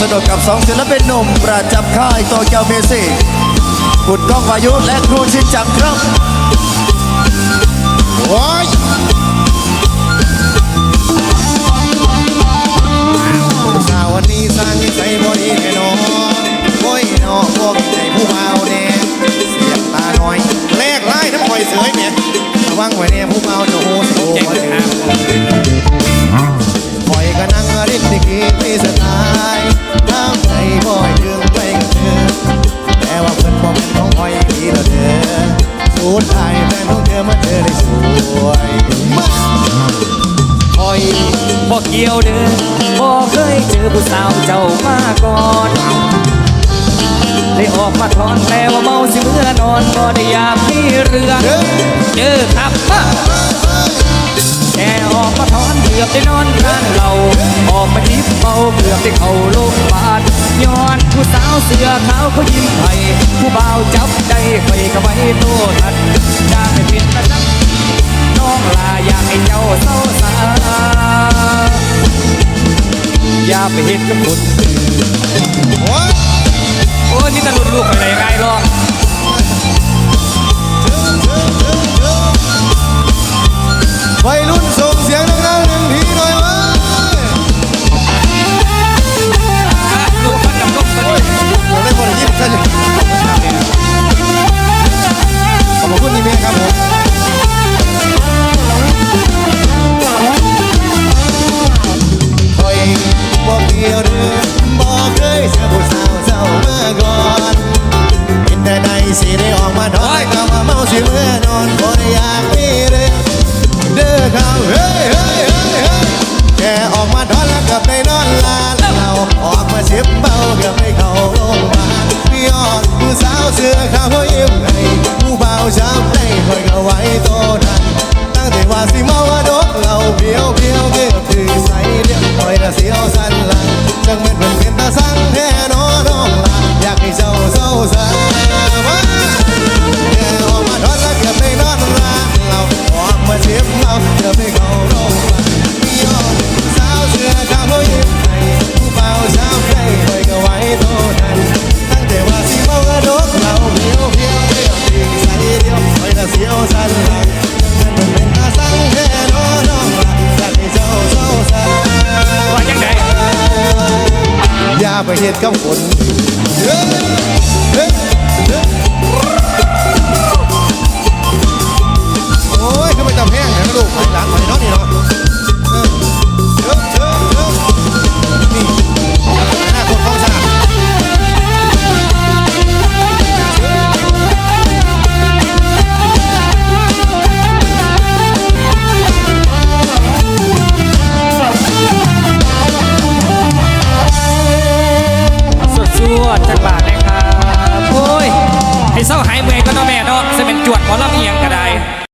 สนุกกับสองศิลปินหนุ่มประจับค่ายโตเกียวเมสิกบุตรก้องวายุและครูชินจังครับ กเกี่ยวเดิอบ่เคยเจอผู้สาวเจ้ามาก่อนได้ออกมาทอนแต่ว่าเมาสิเมื่อนอนบ่ได้ยากมีเรื่องเจอครับแต่ออกมาทอนเกือบได้นอนร้านเราออกมาทิพเบาเกือบได้เข้าโรงพยาบาลย้อนผู้สาวเสื้อขาวเขายิ้มให้ผู้บ่าวจับได้ไปกับไว้โตทัดจะไม่ผิดนะจ๊น้องลาอยากให้เจ้าเศร้าสา อย่าไปเฮ็ดกับคนอื่นโอ้ยนี่ตะลุนลูกไปไหนไงล่ะไปยรุ่นทร ไปเห็ดกับคนเฮ้ยเฮ้ย